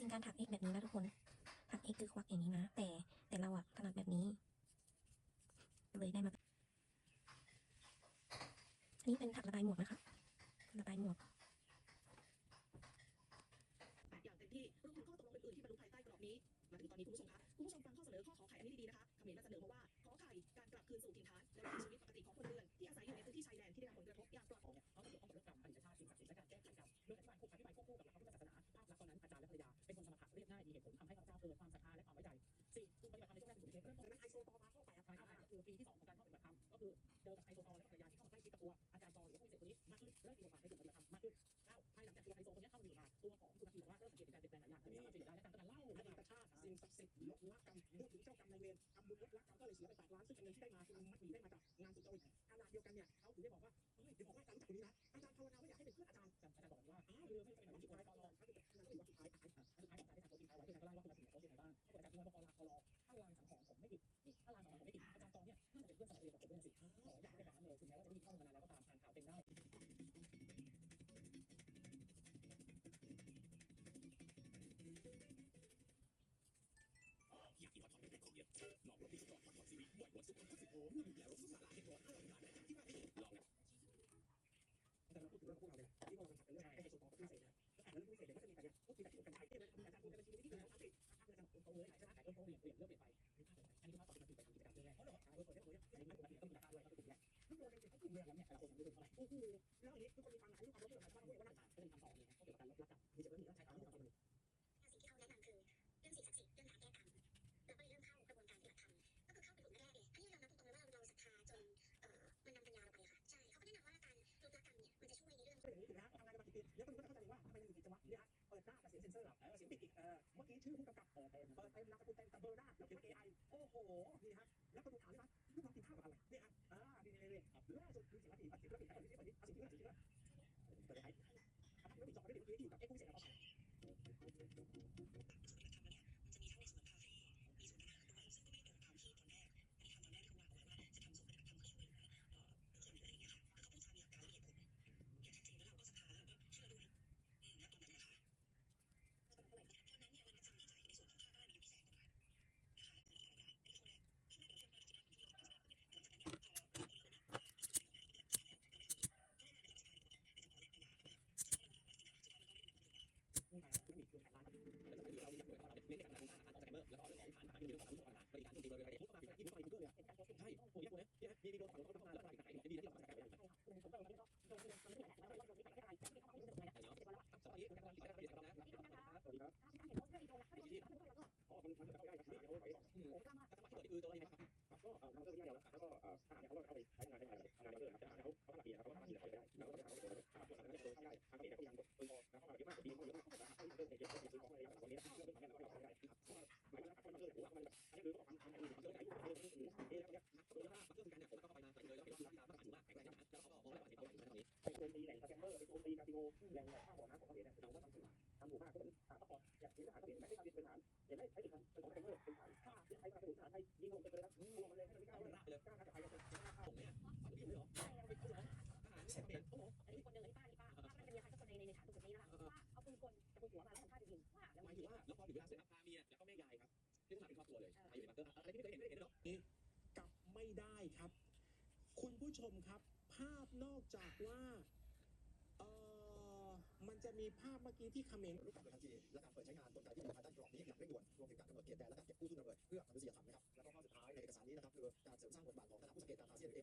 ริงๆการถักเอกแบบนี้นะทุกคน ถักเอกคือควักอย่างนี้นะ แต่แต่เราอะถนัดแบบนี้ เลยได้มาอันนี้เป็นถักระบายหมวกนะคะระบายหมวกอย่างเต็มที่รวมถึงข้อตกลงอื่นๆที่บรรลุภายใต้กรอบนี้ มาถึงตอนนี้คุณผู้ชมคะคุณผู้ชมฟังข้อเสนอข้อขอไข่อันนี้ดีๆนะคะเขมรมาเสนอมาว่าขอไข่การกลับคืนสู่ถิ่นฐานและวิถีชีวิตปกติของคนเรือนที่อาศัยอยู่ในพื้นที่ชายแดนที่ได้รับผลกระทบอย่างปลอดภัย ปีที่สองของการเข้าปฏิบัติธรรมก็คือเจอกับไฮโซตอและภรรยาที่เข้ามาใกล้ชิดกับตัวอาจารย์ตอหรือผู้เสกคนนี้มากขึ้นเริ่มมีบทบาทในกลุ่มปฏิบัติธรรมมากขึ้นแล้วภายหลังจากตัวไฮโซคนนี้เข้ามาอยู่มาตัวของคุณอาคีบอกว่าเริ่มสังเกตการเปลี่ยนแปลงหลายอย่างที่สามารถเป็นได้และการกำลังเล่าออดีดีตตชาติสิ่งศักดิ์สิทธิ์ลดละกรรมพูดถึงเจ้ากรรมนายเวรทำบุญลดละกรรมก็เลยเสียไปแปดล้านซึ่งเป็นเงินที่ได้มาคือมัดหมีได้มาจากงานสุจริตขณะเดียวกันเนี่ยเขาถึงได้บอกว่าเฮ้ยเดี๋ยวบอกว่า พวกเราเลยที่เราทำเป็นเรื่องไอ้โซตอกับพิเศษนะแล้วพิเศษเดี๋ยวก็จะมีการเนี่ยพูดถึงการกันไทยที่มันทำการย์พูดในบัญชีที่คืออาจารย์อาจารย์ตรงเลยหลายชาติหลายคนเปลี่ยนเปลี่ยนเริ่มเปลี่ยนไปอันนี้ภาพตอนที่มันถูกไปทำกิจกรรมเรื่องแรกเพราะเราเอาตัวเนี้ยตัวเนี้ยอันนี้มันต้องมีราคาด้วยก็คือแรกทุกคนเป็นถ้ากลุ่มเรื่องแล้วเนี่ยแต่ละคนไม่รู้เท่าไหร่โอ้โหแล้วอันนี้ทุกคนมีความหมายทุกความรู้สึกอะไรบ้างว่าน่าจะก็เลยทำต่อเนี่ย เสียงเซนเซอร์แล้วเสียงปิดอีกเออเมื่อกี้ชื่อผู้กำกับเปิดเต็มเปิดเต็มนามสกุลเต็มแต่เบอร์หน้าแล้วเขียน AI โอ้โหนี่ฮะแล้วก็ดูถามได้ไหมลูกน้องกินข้าวกับอะไรเนี่ยฮะอ่านี่นี่นี่ล่าสุดมีสิ่งที่สิ่งที่เราปิดสิ่งที่เราปิดสิ่งที่เราปิดสิ่งที่เราเปิดไอ้แล้วปิดจอได้เดี๋ยวคุยที่อยู่กับเอ็กซ์ ก็เรื่องของฐานฐานที่มีความรู้ความบริการที่ดีเลยพูดมาเป็นที่ไม่ด้วยเป็นการใช่โอ้ยเนี่ยเนี่ยมีมีโดนฝั่งเขาทำงานแล้วอะไรกันไหนดีที่เราทำกันไปได้ผมผมก็เลยก็โดนโดนโดนที่ไหนแล้วเราโดนที่ไหนได้ไม่เข้าไปรู้สึกเยนะเดี๋ยวสวัสดีคุณกำลังติดตามนะสวัสดีครับสวัสดีครับเห็นโพสต์ให้โดนแล้วไม่โดนแล้วก็อ๋อมันมันจะเข้าได้ครับเขาไปโอ้กล้ามากจังหวะที่เปิดคือตัวอะไรครับก็เราเริ่มได้แล้วแล้วก็ทหารเขาเข้าไปใช้งานให้ทำงานเรื่อยๆครับเขาเขาหลักเกียเขาทำงานที่ไหนได้แล้วก็เขาเขาเขาเขาเขาได้ทางเอกเขายังตัวแล้วเขาเยอะมากดีเขาเยอะมากเขาเริ่มเก็บเก็บซื้อของอะไรวัน ไปนานเลยแล้วเป็นที่ตามต้องถือว่าแข็งแรงนะแล้วเขาก็มองแล้วว่าที่เขาเห็นตรงนี้ไปโจมตีแหล่งสแกมเมอร์ไปโจมตีคาสิโนแหล่งข้าวบ่อน้ำของเขาเองเราก็ทำถูกทำถูกมากก็เหมือนฐานซัพพอร์ตอย่างที่ทหารเขาเห็นไม่ให้การเป็นฐานเห็นไหมใช้ฐานเป็นของสแกมเมอร์เป็นฐานฆ่านใช้มาเป็นฐานให้ยิงลงไปเลยนะยิงลงมาเลยให้มันไม่กล้าเลยราบไปเลยกล้าจะไปกันเลยผมเนี่ยฝันพี่เลยหรอใช่เราเป็นผู้หญิงทหารเเป็นโอ้โหอันนี้คนหนึ่งอันนี้ป้าอันนี้ป้าป้าไม่ได้มีใครสักคนในในฐานตรงนี้นะคะว่าเอาปืนกลจะปืนหัวมาแล้วทำท่าจะยิงว่าแล้วหมายถึงว่าแล้วพอถึงเวลาเสร็จ เลยไปอยู่ในบังเกอร์อะไรที่ไม่เคยเห็นไม่เคยเห็นหรอกกลับไม่ได้ครับ คุณผู้ชมครับ ภาพนอกจากว่าเออมันจะมีภาพเมื่อกี้ที่เขมรรูปแบบโดทันทีและการเปิดใช้งานกลไกที่อยู่ภายใต้กรอบนี้อย่างเร่งด่วนรวมถึงการกำหนดเขตแดนและการเก็บกู้ทุนระเบิดเพื่อมนุษยธรรมนะครับแล้วก็ข้อสุดท้ายในเอกสารนี้นะครับคือการเสริมสร้างบทบาทของเก็บการอาเซียนเ